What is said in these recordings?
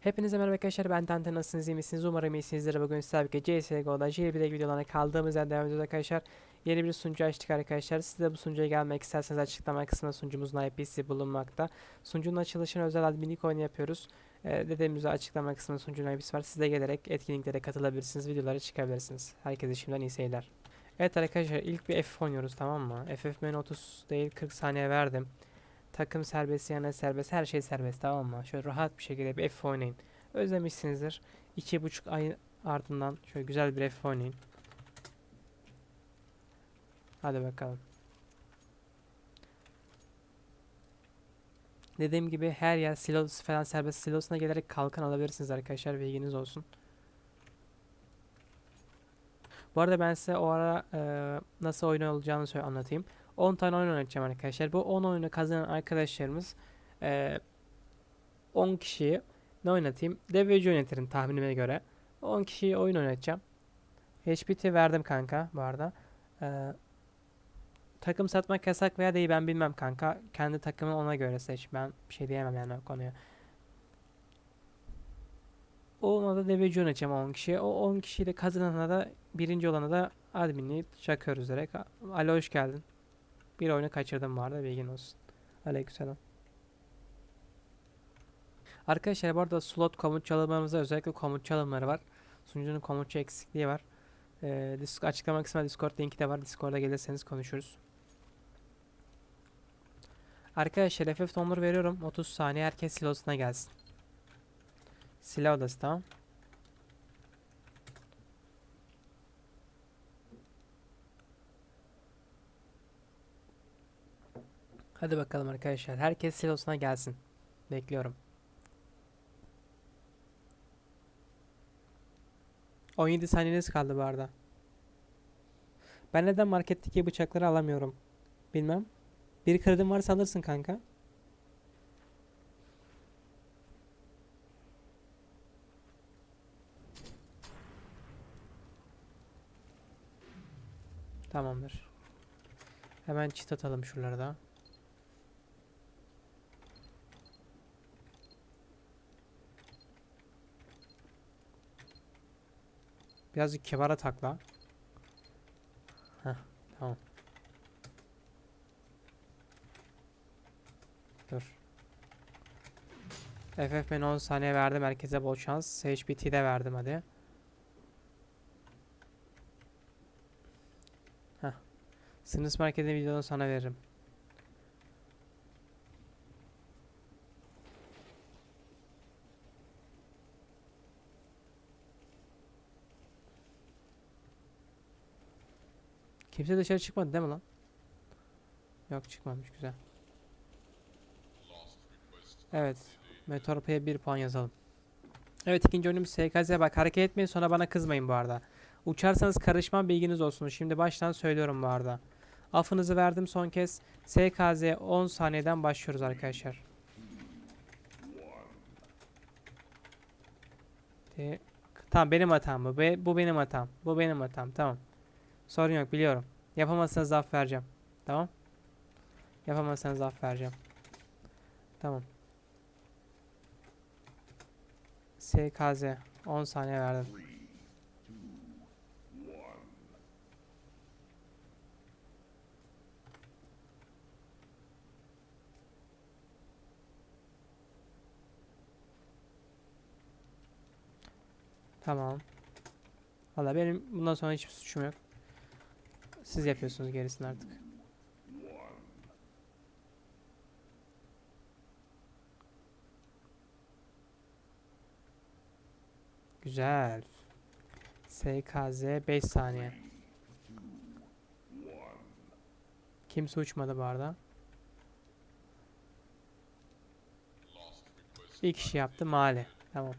Hepinize merhaba arkadaşlar ben Dante nasılsınız iyi misiniz? Umarım iyisinizdir. Bugün sizlerle birlikte CSGO'da JB'de videolarına kaldığımız yerden devam ediyoruz arkadaşlar. Yeni bir sunucu açtık arkadaşlar. Siz de bu sunucuya gelmek isterseniz açıklama kısmında sunucumuzun IP'si bulunmakta. Sunucunun açılışını özel adminlik oyunu yapıyoruz. Ee, Dediğim üzere açıklama kısmında sunucunun IP'si var. Siz de gelerek etkinliklere katılabilirsiniz videolara çıkabilirsiniz. Herkese şimdiden iyi seyirler. Evet arkadaşlar ilk bir FF oynuyoruz tamam mı? FF ben 30 değil 40 saniye verdim Takım serbest yana serbest her şey serbest tamam mı? Şöyle rahat bir şekilde bir F oynayın. Özlemişsinizdir. İki buçuk ay ardından şöyle güzel bir F oynayın. Hadi bakalım. Dediğim gibi her yer silos falan serbest silosuna gelerek kalkan alabilirsiniz arkadaşlar bilginiz olsun. Bu arada ben size o ara e, nasıl oyun olacağını söyle anlatayım. 10 tane oyun oynatacağım arkadaşlar. Bu 10 oyunu kazanan arkadaşlarımız e, 10 kişiyi ne oynatayım? Deveci oynatırım tahminime göre. 10 kişiyi oyun oynatacağım. HPT verdim kanka bu arada. E, takım satmak yasak veya değil ben bilmem kanka. Kendi takımını ona göre seç. Ben bir şey diyemem yani o konuya. Ona da deveci oynatacağım 10 kişiye. O 10 kişiyle kazanana da birinci olana da adminliği çakıyoruz direkt. Alo hoş geldin. Bir oyunu kaçırdım arada bilgin olsun. Aleykümselam. Arkadaşlar bu arada slot komut çalımlarımızda özellikle komut çalımları var. Sunucunun komutçu eksikliği var. Ee, açıklama kısmında Discord linki de var. Discord'a gelirseniz konuşuruz. Arkadaşlar FF dondur veriyorum. 30 saniye herkes silosuna gelsin. Silah odası tamam. Hadi bakalım arkadaşlar. Herkes silosuna gelsin. Bekliyorum. 17 saniyeniz kaldı bu arada. Ben neden marketteki bıçakları alamıyorum? Bilmem. Bir kredin varsa alırsın kanka. Tamamdır. Hemen çit atalım şuralarda. Birazcık kebara takla. Heh, tamam. Dur. FF ben 10 saniye verdim. Herkese bol şans. HBT de verdim hadi. Heh. Sınıf marketin videonu sana veririm. Kimse dışarı çıkmadı değil mi lan? Yok çıkmamış güzel. Evet. Meteorpa'ya 1 puan yazalım. Evet ikinci oyunumuz SKZ bak hareket etmeyin sonra bana kızmayın bu arada. Uçarsanız karışmam bilginiz olsun. Şimdi baştan söylüyorum bu arada. Afınızı verdim son kez. SKZ 10 saniyeden başlıyoruz arkadaşlar. Tamam benim hatam bu. Bu benim hatam. Bu benim hatam. Tamam. Sorun yok biliyorum. Yapamazsanız laf vereceğim. Tamam. Yapamazsanız laf vereceğim. Tamam. SKZ 10 saniye verdim. Tamam. Valla benim bundan sonra hiçbir suçum yok. Siz yapıyorsunuz gerisini artık. Güzel. SKZ 5 saniye. Kimse uçmadı bu arada. Bir kişi yaptı mali. Tamam.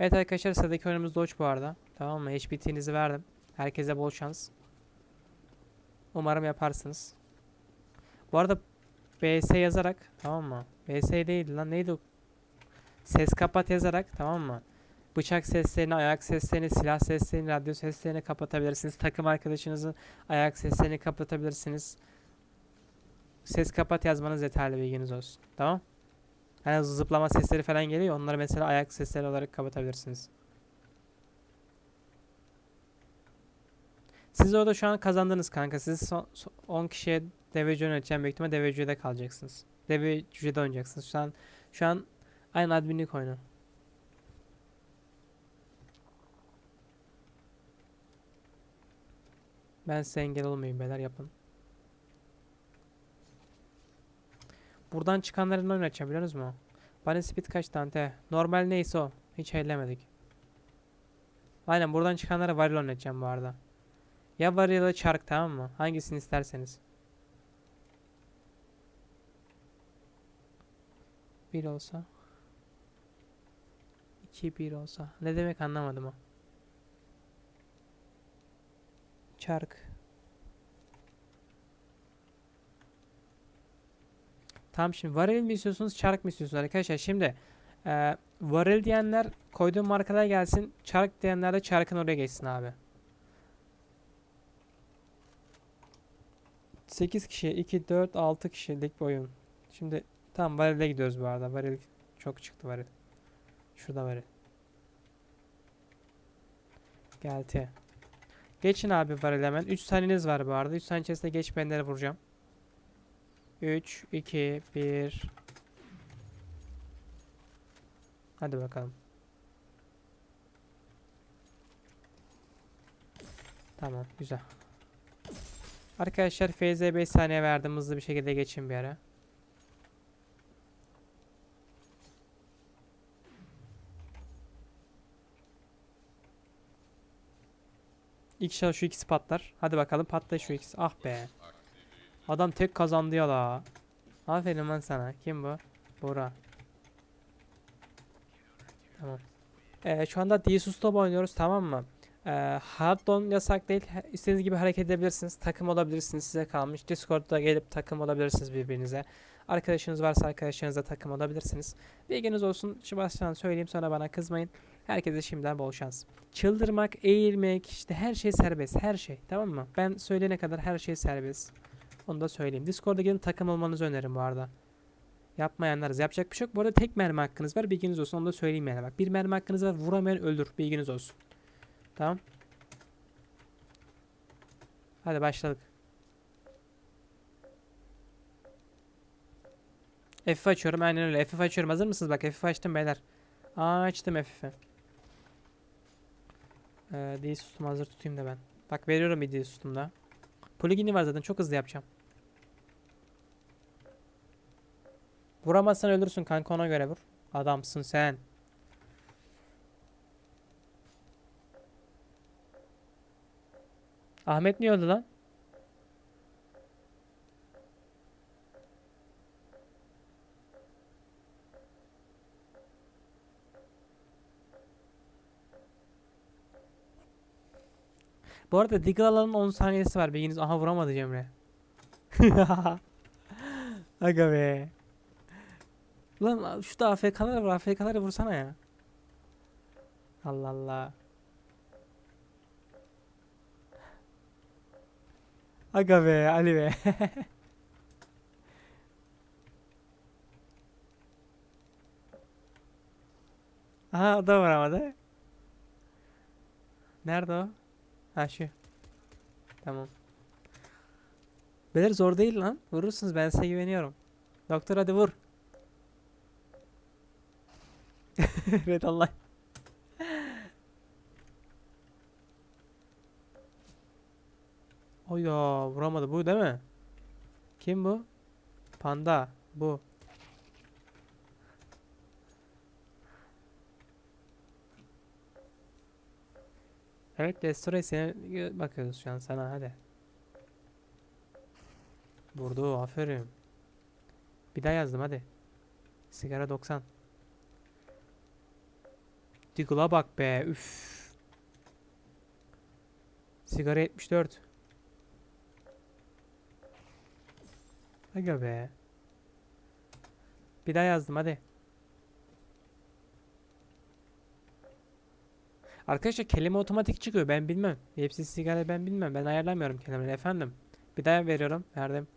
Evet arkadaşlar sıradaki oyunumuz Dodge bu arada. Tamam mı? HBT'nizi verdim. Herkese bol şans. Umarım yaparsınız. Bu arada BS yazarak tamam mı? BS değil lan neydi o? Ses kapat yazarak tamam mı? Bıçak seslerini, ayak seslerini, silah seslerini, radyo seslerini kapatabilirsiniz. Takım arkadaşınızın ayak seslerini kapatabilirsiniz. ses kapat yazmanız yeterli bilginiz olsun. Tamam? Hani zıplama sesleri falan geliyor. Onları mesela ayak sesleri olarak kapatabilirsiniz. Siz orada şu an kazandınız kanka. Siz son, son 10 kişiye deveci yöneteceğim büyük ihtimalle deveciye de kalacaksınız. Deveciye oynayacaksınız. Şu an şu an aynı adminlik oyunu. Ben size engel olmayayım beyler yapın. Buradan çıkanların oynatacağım biliyor musunuz? Bunny speed kaç tane? Normal neyse o. Hiç ellemedik. Aynen buradan çıkanlara varil oynatacağım bu arada. Ya varil ya da çark tamam mı? Hangisini isterseniz. Bir olsa. 2 bir olsa. Ne demek anlamadım o. Çark. Tamam şimdi varil mi istiyorsunuz çark mı istiyorsunuz arkadaşlar? Şimdi e, varil diyenler koyduğum markalara gelsin. Çark diyenler de çarkın oraya geçsin abi. 8 kişi 2 4 6 kişilik bir oyun. Şimdi tamam varil'e gidiyoruz bu arada. Varil çok çıktı varil. Şurada varil. Geldi. Geçin abi varil hemen. 3 saniyeniz var bu arada. 3 saniye içerisinde geçmeyenleri vuracağım. 3, 2, 1. Hadi bakalım. Tamam, güzel. Arkadaşlar FZ 5 saniye verdim. Hızlı bir şekilde geçin bir ara. İnşallah şu ikisi patlar. Hadi bakalım patla şu ikisi. Ah be. Adam tek kazandı ya la. Aferin lan sana. Kim bu? Bora. Tamam. Ee, şu anda D-Stop oynuyoruz tamam mı? Ee, Hardon yasak değil. İstediğiniz gibi hareket edebilirsiniz. Takım olabilirsiniz. Size kalmış. Discord'da gelip takım olabilirsiniz birbirinize. Arkadaşınız varsa arkadaşlarınızla takım olabilirsiniz. Bilginiz olsun. Şu söyleyeyim sonra bana kızmayın. Herkese şimdiden bol şans. Çıldırmak, eğilmek, işte her şey serbest. Her şey. Tamam mı? Ben söyleyene kadar her şey serbest. Onu da söyleyeyim. Discord'a gelin takım olmanızı öneririm bu arada. Yapmayanlarız. Yapacak bir şey yok. Bu arada tek mermi hakkınız var. Bilginiz olsun. Onu da söyleyeyim yani. Bak bir mermi hakkınız var. Vuramayan öldür. Bilginiz olsun. Tamam. Hadi başladık. FF açıyorum. Aynen öyle. FF açıyorum. Hazır mısınız? Bak FF açtım beyler. Aa, açtım FF'i. Ee, değil sustumu hazır tutayım da ben. Bak veriyorum bir değil sustumda. Poligini var zaten. Çok hızlı yapacağım. Vuramazsan ölürsün kanka ona göre vur. Adamsın sen. Ahmet niye öldü lan? Bu arada Deagle alanın 10 saniyesi var. Bilginiz aha vuramadı Cemre. Aga be. Lan şu da AFK'lara vur. AFK'lara vursana ya. Allah Allah. Aga be Ali be. Aha o da vuramadı. Nerede o? Ha şu. Tamam. Beyler zor değil lan. Vurursunuz ben size güveniyorum. Doktor hadi vur. Red Allah. Ya vuramadı bu değil mi? Kim bu? Panda bu. Evet Destroy seni bakıyoruz şu an sana hadi. Vurdu aferin. Bir daha yazdım hadi. Sigara 90. Diggle'a bak be üf. Sigara 74. Aga be. Bir daha yazdım hadi. Arkadaşlar kelime otomatik çıkıyor ben bilmem. Hepsi sigara ben bilmem. Ben ayarlamıyorum kelimeleri efendim. Bir daha veriyorum. Verdim.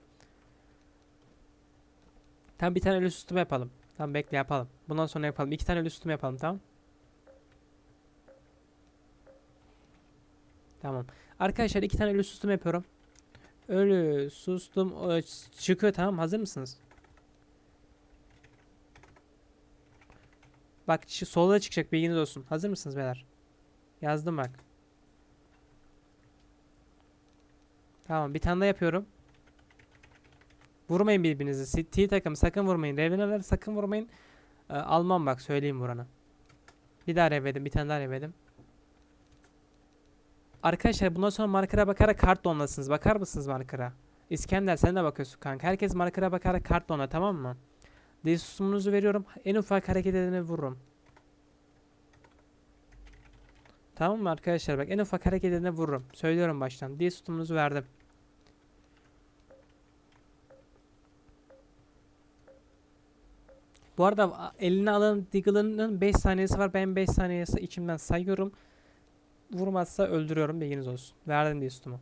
Tamam bir tane ölü sütümü yapalım. Tamam bekle yapalım. Bundan sonra yapalım. İki tane ölü sütümü yapalım tamam. Tamam. Arkadaşlar iki tane ölü sustum yapıyorum. Ölü sustum çıkıyor tamam hazır mısınız? Bak solda çıkacak bilginiz olsun. Hazır mısınız beyler? Yazdım bak. Tamam bir tane daha yapıyorum. Vurmayın birbirinizi. T takım sakın vurmayın. Revenalar sakın vurmayın. Ee, almam bak söyleyeyim vuranı. Bir daha revedim. Bir tane daha revedim. Arkadaşlar bundan sonra markera bakarak kart donlasınız. Bakar mısınız markera? İskender sen de bakıyorsun kanka. Herkes markera bakarak kart donla tamam mı? Desusumunuzu veriyorum. En ufak hareket edeni vururum. Tamam mı arkadaşlar? Bak en ufak hareket edene vururum. Söylüyorum baştan. Desusumunuzu verdim. Bu arada eline alan Diggle'ın 5 saniyesi var. Ben 5 saniyesi içimden sayıyorum. Vurmazsa öldürüyorum bilginiz olsun. Verdim diye üstümü.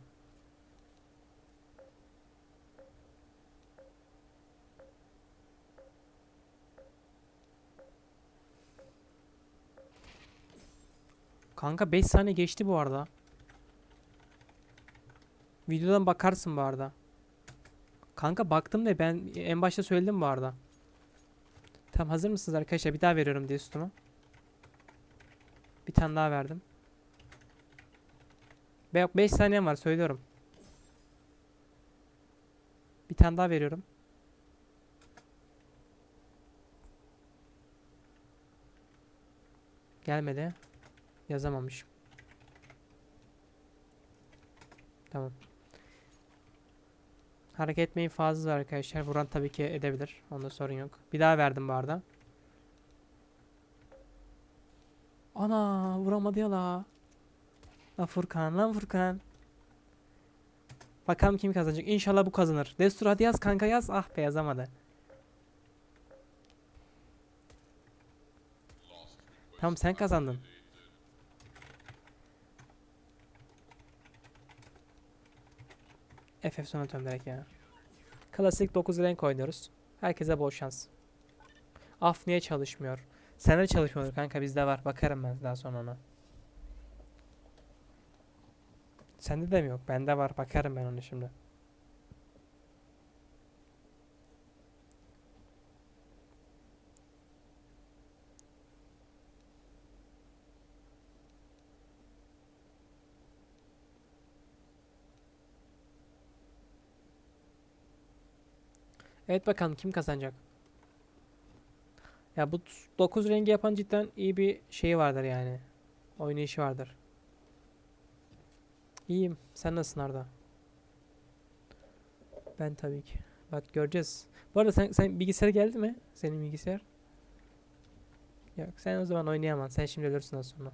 Kanka 5 saniye geçti bu arada. Videodan bakarsın bu arada. Kanka baktım da ben en başta söyledim bu arada. Tamam hazır mısınız arkadaşlar? Bir daha veriyorum diye üstümü. Bir tane daha verdim. Be 5 saniyem var söylüyorum. Bir tane daha veriyorum. Gelmedi. Yazamamışım. Tamam. Hareket etmeyin fazla arkadaşlar. Vuran tabii ki edebilir. Onda sorun yok. Bir daha verdim bu arada. Ana vuramadı ya la. Lan Furkan lan Furkan. Bakalım kim kazanacak. İnşallah bu kazanır. Destur hadi yaz kanka yaz. Ah be yazamadı. Tamam sen kazandın. FF son atıyorum direkt ya. Klasik 9 renk oynuyoruz. Herkese bol şans. Af niye çalışmıyor? Sende çalışmıyor kanka bizde var. Bakarım ben daha sonra ona. Sende de mi yok? Bende var. Bakarım ben onu şimdi. Evet bakalım kim kazanacak? Ya bu 9 rengi yapan cidden iyi bir şeyi vardır yani. Oynayışı vardır. İyiyim. Sen nasılsın Arda? Ben tabii ki. Bak göreceğiz. Bu arada sen, sen bilgisayar geldi mi? Senin bilgisayar? Yok sen o zaman oynayamazsın. Sen şimdi ölürsün az sonra.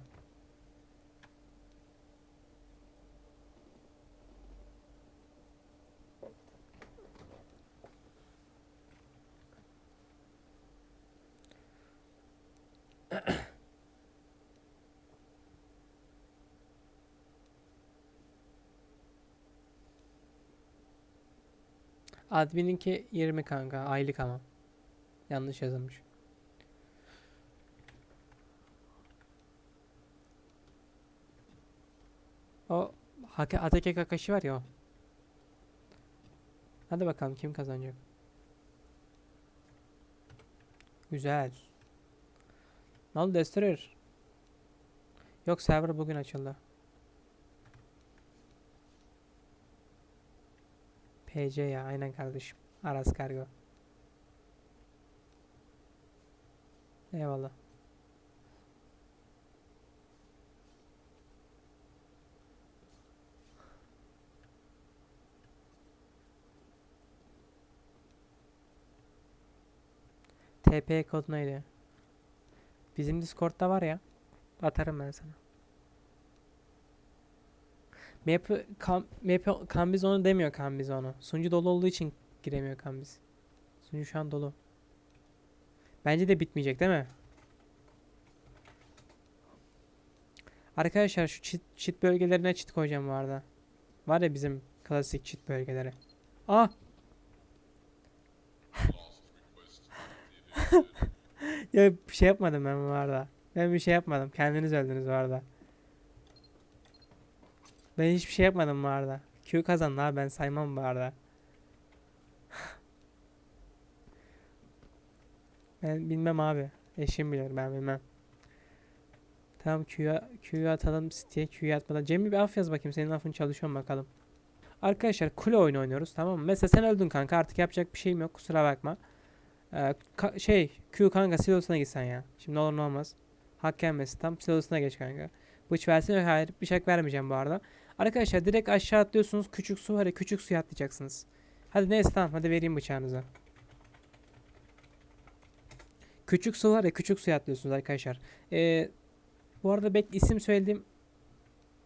Admin'inki 20 kanka. Aylık ama. Yanlış yazılmış. O Atake Kakashi var ya o. Hadi bakalım kim kazanacak. Güzel. Ne oldu Destroyer? Yok server bugün açıldı. PC ya aynen kardeşim. Aras Kargo. Eyvallah. TP kod neydi? Bizim Discord'da var ya. Atarım ben sana. Map, kam, map Kambiz onu demiyor Kambiz onu. Sunucu dolu olduğu için giremiyor Kambiz. Sunucu şu an dolu. Bence de bitmeyecek değil mi? Arkadaşlar şu çit, çit bölgelerine çit koyacağım bu arada. Var ya bizim klasik çit bölgeleri. Ah! ya bir şey yapmadım ben bu arada. Ben bir şey yapmadım. Kendiniz öldünüz bu arada. Ben hiçbir şey yapmadım bu arada. Q kazandı abi ben saymam bu arada. Ben bilmem abi. Eşim bilir ben bilmem. Tamam Q'ya Q'yu atalım City'ye Q'yu atmadan. Cemil bir af yaz bakayım senin lafın çalışıyor bakalım. Arkadaşlar kule oyunu oynuyoruz tamam mı? Mesela sen öldün kanka artık yapacak bir şeyim yok kusura bakma. Ee, ka- şey Q kanka silosuna gitsen ya. Şimdi olur ne olmaz. Hak gelmesin tam silosuna geç kanka. Bıç versin yok hayır bıçak vermeyeceğim bu arada. Arkadaşlar direkt aşağı atlıyorsunuz küçük su ya küçük suya atlayacaksınız. Hadi neyse tamam hadi vereyim bıçağınızı. Küçük su var ya küçük suya atlıyorsunuz arkadaşlar. Ee, bu arada bek isim söylediğim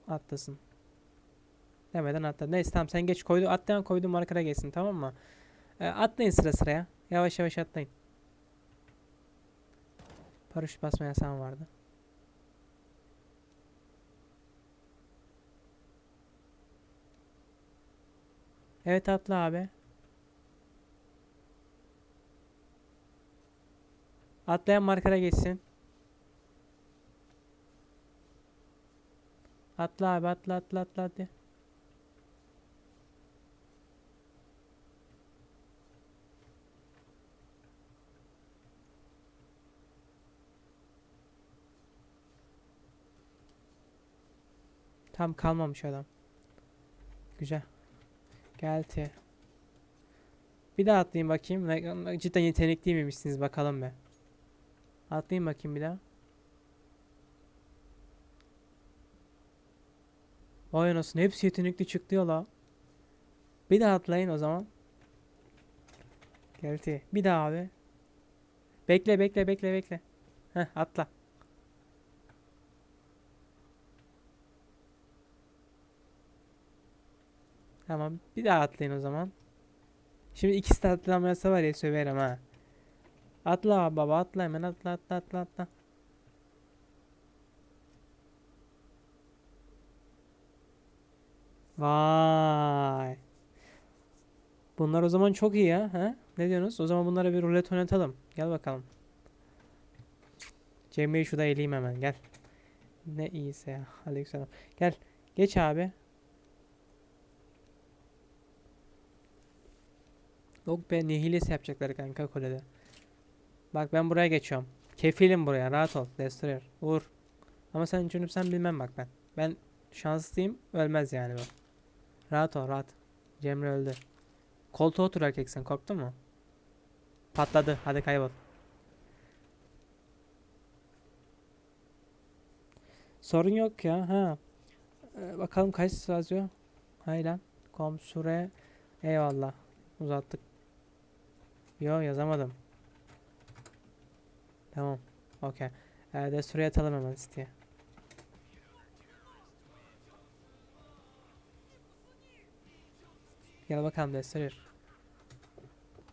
atlasın. Demeden atla. Neyse tamam sen geç koydu. Atlayan koydum arkada geçsin tamam mı? Ee, atlayın sıra sıraya. Yavaş yavaş atlayın. Paraşüt basma yasağım vardı. Evet atla abi. Atlayan markara geçsin. Atla abi atla atla atla hadi. Tam kalmamış adam. Güzel. Geldi. Bir daha atlayayım bakayım. Cidden yetenekli miymişsiniz bakalım be. Atlayayım bakayım bir daha. Vay anasını hepsi yetenekli çıktı ya la. Bir daha atlayın o zaman. Geldi. Bir daha abi. Bekle bekle bekle bekle. Heh atla. Tamam. Bir daha atlayın o zaman. Şimdi ikisi de atlamasa var ya söverim ha. Atla baba atla hemen atla atla atla atla. Vay. Bunlar o zaman çok iyi ya. Ha? Ne diyorsunuz? O zaman bunlara bir rulet oynatalım. Gel bakalım. Cemre'yi şurada eleyeyim hemen. Gel. Ne iyiyse ya. Aleykümselam. Gel. Geç abi. Yok be ne hilesi yapacaklar kanka kulede. Bak ben buraya geçiyorum. Kefilim buraya rahat ol. Destroyer. Vur. Ama sen cünüp sen bilmem bak ben. Ben şanslıyım. Ölmez yani bu. Rahat ol rahat. Cemre öldü. Koltuğa otur erkek sen korktun mu? Patladı. Hadi kaybol. Sorun yok ya. Ha. Ee, bakalım kaç yazıyor. Hay lan. Komsure. Eyvallah. Uzattık. Yo yazamadım. Tamam. Okey. Ee, Destroy'u atalım hemen siteye. Gel bakalım Destroyer.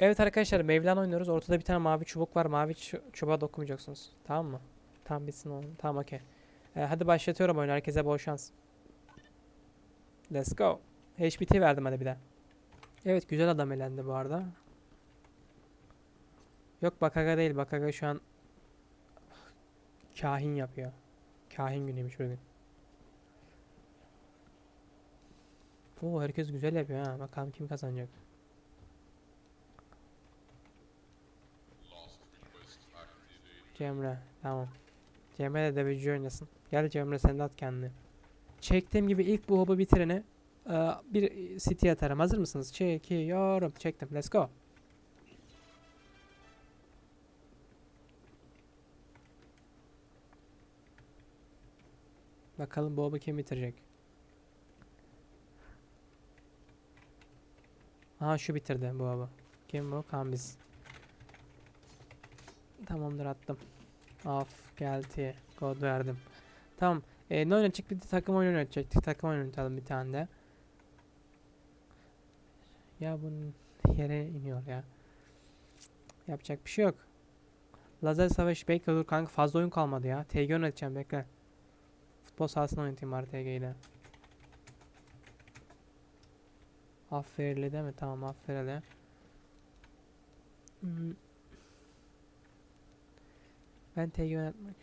Evet arkadaşlar Mevlan oynuyoruz. Ortada bir tane mavi çubuk var. Mavi çu- çubuğa dokunmayacaksınız. Tamam mı? Tamam bitsin oğlum. Tamam okey. Ee, hadi başlatıyorum oyunu. Herkese bol şans. Let's go. HBT verdim hadi bir de. Evet güzel adam elendi bu arada. Yok Bakaga değil. Bakaga şu an kahin yapıyor. Kahin günüymüş bugün. Oo herkes güzel yapıyor ha. Bakalım kim kazanacak. Cemre tamam. Cemre de devici oynasın. Gel Cemre sen de at kendini. Çektiğim gibi ilk bu hobu bitirene e, bir city atarım. Hazır mısınız? Çekiyorum. Çektim. Let's go. Bakalım bu hobu kim bitirecek? Aha şu bitirdi bu hobu. Kim bu? Kambiz. Tamamdır attım. Af geldi. Kod verdim. Tamam. E, ne oynayacak? Bir takım oyunu oynayacaktık. Takım oyunu oynatalım bir tane de. Ya bunun yere iniyor ya. Yapacak bir şey yok. Lazer savaşı bekle dur kanka fazla oyun kalmadı ya. TG oynatacağım bekle. Futbol sahasını oynatayım bari TG ile. Aferili değil mi? Tamam aferili. Hmm. Ben TG oynatmak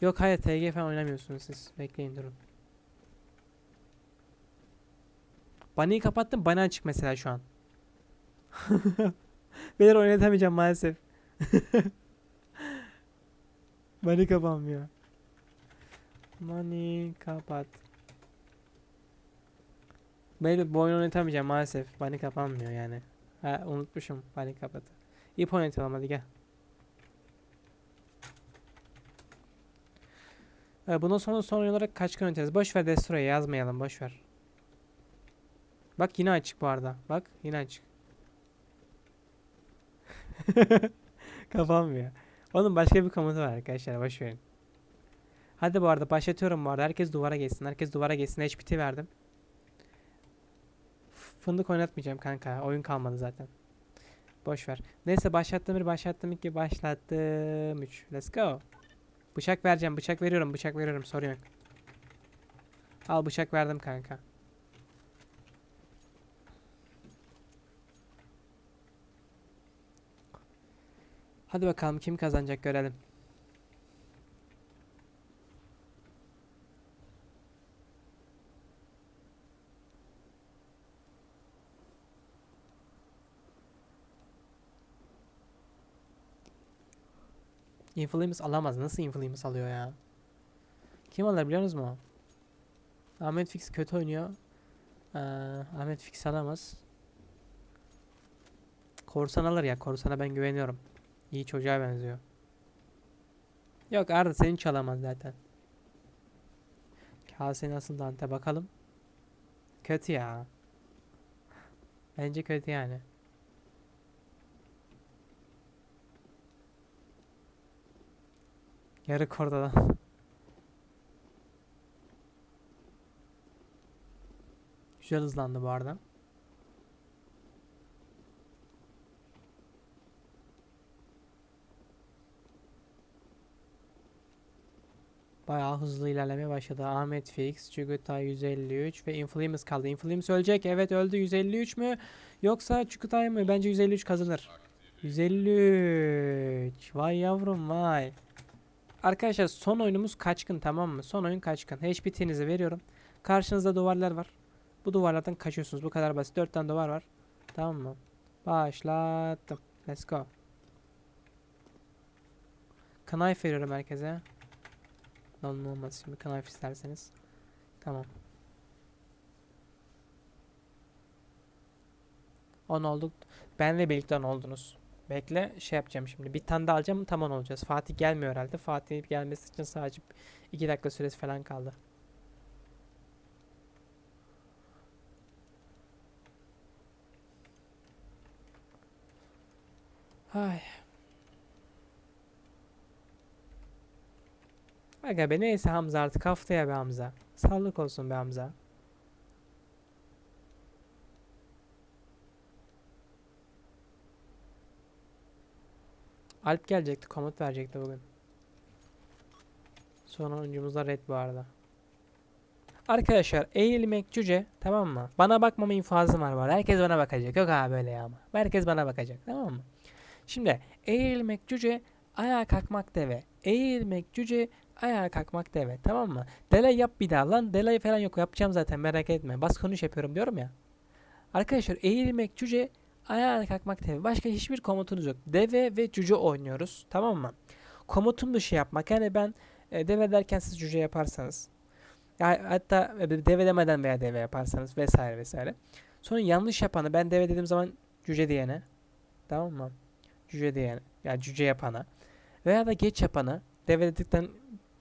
Yok hayır TG falan oynamıyorsunuz siz. Bekleyin durun. Bunny'i kapattım. Bunny açık mesela şu an. Beyler oynatamayacağım maalesef. Bunny kapanmıyor. Bunny kapat. Beyler bu oyunu oynatamayacağım maalesef. Bunny kapanmıyor yani. Ha, unutmuşum Bunny kapatı. İp oynatalım hadi gel. Ee, bundan sonra son olarak kaç gün oynayacağız? Boş ver Destroy'u yazmayalım boş ver. Bak yine açık bu arada. Bak yine açık. Kapanmıyor. Onun başka bir komutu var arkadaşlar boş verin. Hadi bu arada başlatıyorum bu arada. Herkes duvara geçsin. Herkes duvara geçsin. HPT verdim. Fındık oynatmayacağım kanka. Oyun kalmadı zaten. Boş ver. Neyse başlattım bir başlattım iki başlattım üç. Let's go. Bıçak vereceğim. Bıçak veriyorum. Bıçak veriyorum. Sorun yok. Al bıçak verdim kanka. Hadi bakalım kim kazanacak görelim. Inflames alamaz. Nasıl Inflames alıyor ya? Kim alır biliyor musunuz mu? Ahmet Fix kötü oynuyor. Ee, Ahmet Fix alamaz. Korsan alır ya. Korsan'a ben güveniyorum. İyi çocuğa benziyor. Yok Arda seni çalamaz zaten. Kase nasıl Dante bakalım. Kötü ya. Bence kötü yani. Yarı kordadan. Güzel hızlandı bu arada. Bayağı hızlı ilerlemeye başladı. Ahmet Fix, Çukuta 153 ve Inflames kaldı. Inflames ölecek. Evet öldü. 153 mü? Yoksa Çukutay mı? Bence 153 kazanır. 153. Vay yavrum vay. Arkadaşlar son oyunumuz kaçkın tamam mı? Son oyun kaçkın. HPT'nizi veriyorum. Karşınızda duvarlar var. Bu duvarlardan kaçıyorsunuz. Bu kadar basit. 4 tane duvar var. Tamam mı? Başlattım. Let's go. Knife veriyorum herkese. Lan olmaz şimdi knife isterseniz. Tamam. 10 olduk. Benle birlikte 10 oldunuz. Bekle şey yapacağım şimdi. Bir tane daha alacağım tam 10 olacağız. Fatih gelmiyor herhalde. Fatih gelmesi için sadece 2 dakika süresi falan kaldı. Ay. Aga be neyse Hamza artık haftaya be Hamza. Sağlık olsun be Hamza. Alp gelecekti, komut verecekti bugün. Son oyuncumuz da Red bu arada. Arkadaşlar eğilmek cüce tamam mı? Bana bakmama infazım var var. Herkes bana bakacak. Yok abi böyle ya ama. Herkes bana bakacak tamam mı? Şimdi eğilmek cüce, ayağa kalkmak deve. Eğilmek cüce, ayağa kalkmak deve. Tamam mı? Delay yap bir daha lan. Delay falan yok. Yapacağım zaten merak etme. Bas konuş yapıyorum diyorum ya. Arkadaşlar eğilmek cüce, ayağa kalkmak deve. Başka hiçbir komutunuz yok. Deve ve cüce oynuyoruz. Tamam mı? Komutun dışı yapmak. Yani ben e, deve derken siz cüce yaparsanız. Ya hatta e, deve demeden veya deve yaparsanız vesaire vesaire. Sonra yanlış yapanı ben deve dediğim zaman cüce diyene. Tamam mı? Cüce diyene. Yani cüce yapana. Veya da geç yapanı. Deve dedikten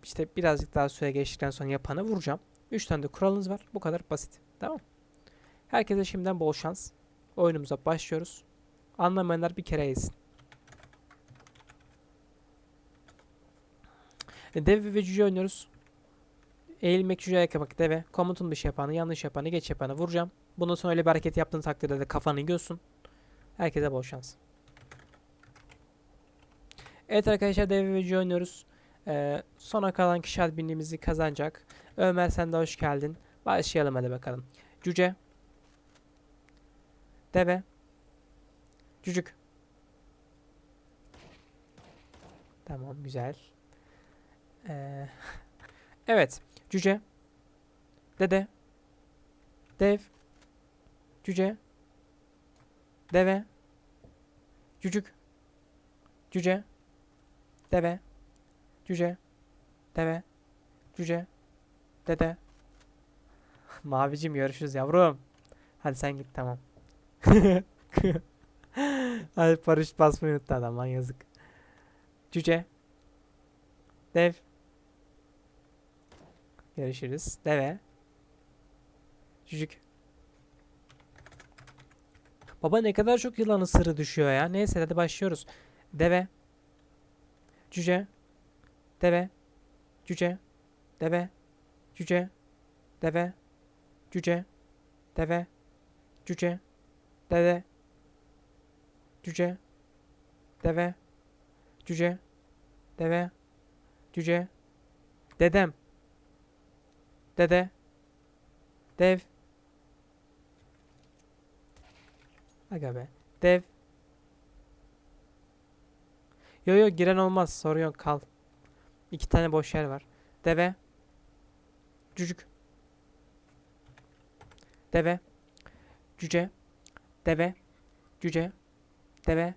işte birazcık daha süre geçtikten sonra yapanı vuracağım. 3 tane de kuralınız var. Bu kadar basit. Tamam. Herkese şimdiden bol şans. Oyunumuza başlıyoruz. Anlamayanlar bir kere yesin. E, Dev ve cüce oynuyoruz. Eğilmek cüce ayak yapmak deve. Komutun dışı yapanı, yanlış yapanı, geç yapanı vuracağım. Bundan sonra öyle bir hareket yaptığın takdirde de kafanı yiyorsun. Herkese bol şans. Evet arkadaşlar dev ve cüce oynuyoruz. Ee, sona kalan kişi adminliğimizi kazanacak. Ömer sen de hoş geldin. Başlayalım hadi bakalım. Cüce. Deve. Cücük. Tamam güzel. Ee, evet. Cüce. Dede. Dev. Cüce. Deve. Cücük. Cüce. Deve. Cüce. Deve. Cüce. Dede. Mavicim görüşürüz yavrum. Hadi sen git tamam. Hadi paraşüt basmayı unuttu adam lan yazık. Cüce. Dev. Görüşürüz. Deve. Cücük. Baba ne kadar çok yılan ısırı düşüyor ya. Neyse hadi başlıyoruz. Deve. Cüce. Deve. Cüce. Deve. Cüce. Deve. Cüce. Deve. Cüce. Deve. Cüce. Deve. Cüce. Deve. Cüce. Dedem. Dede. Dev. Aga be. Dev. Yo yo giren olmaz. Sorun yok kal. İki tane boş yer var. Deve. Cücük. Deve. Cüce. Deve. Cüce. Deve.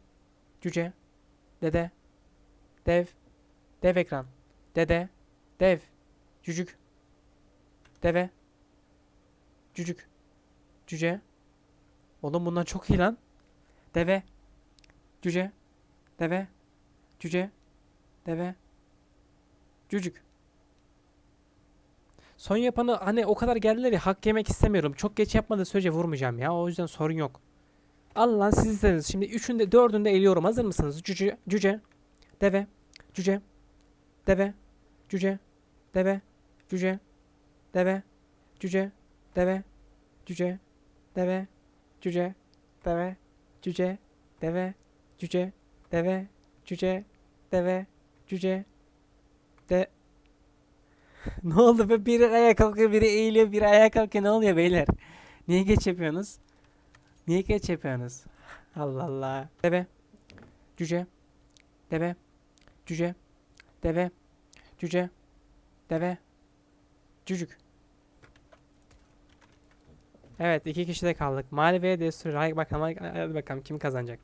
Cüce. Dede. Dev. Dev ekran. Dede. Dev. Cücük. Deve. Cücük. Cüce. Oğlum bundan çok iyi lan. Deve. Cüce. Deve. Cüce. Deve. Cücük. Son yapanı hani o kadar geldiler ya hak yemek istemiyorum. Çok geç yapmadığı sürece vurmayacağım ya. O yüzden sorun yok. Al lan siz. Şimdi üçünde dördünde eliyorum. Hazır mısınız? Cüce. Cüce. Deve. Cüce. Deve. Cüce. Deve. Cüce. Deve. Cüce. Deve. Cüce. Deve. Cüce. Deve. Cüce. Deve. Cüce. Deve. Cüce. Deve. Cüce. De. ne oldu be? Biri ayağa kalkıyor, biri eğiliyor, biri ayağa kalkıyor. Ne oluyor beyler? Niye geç yapıyorsunuz? Niye geç yapıyorsunuz? Allah Allah. Deve. Cüce. Deve. Cüce. Deve. Cüce. Deve. Cücük. Evet iki kişi de kaldık. Mavi ve Destroyer. Hadi bakalım, hadi bakalım kim kazanacak.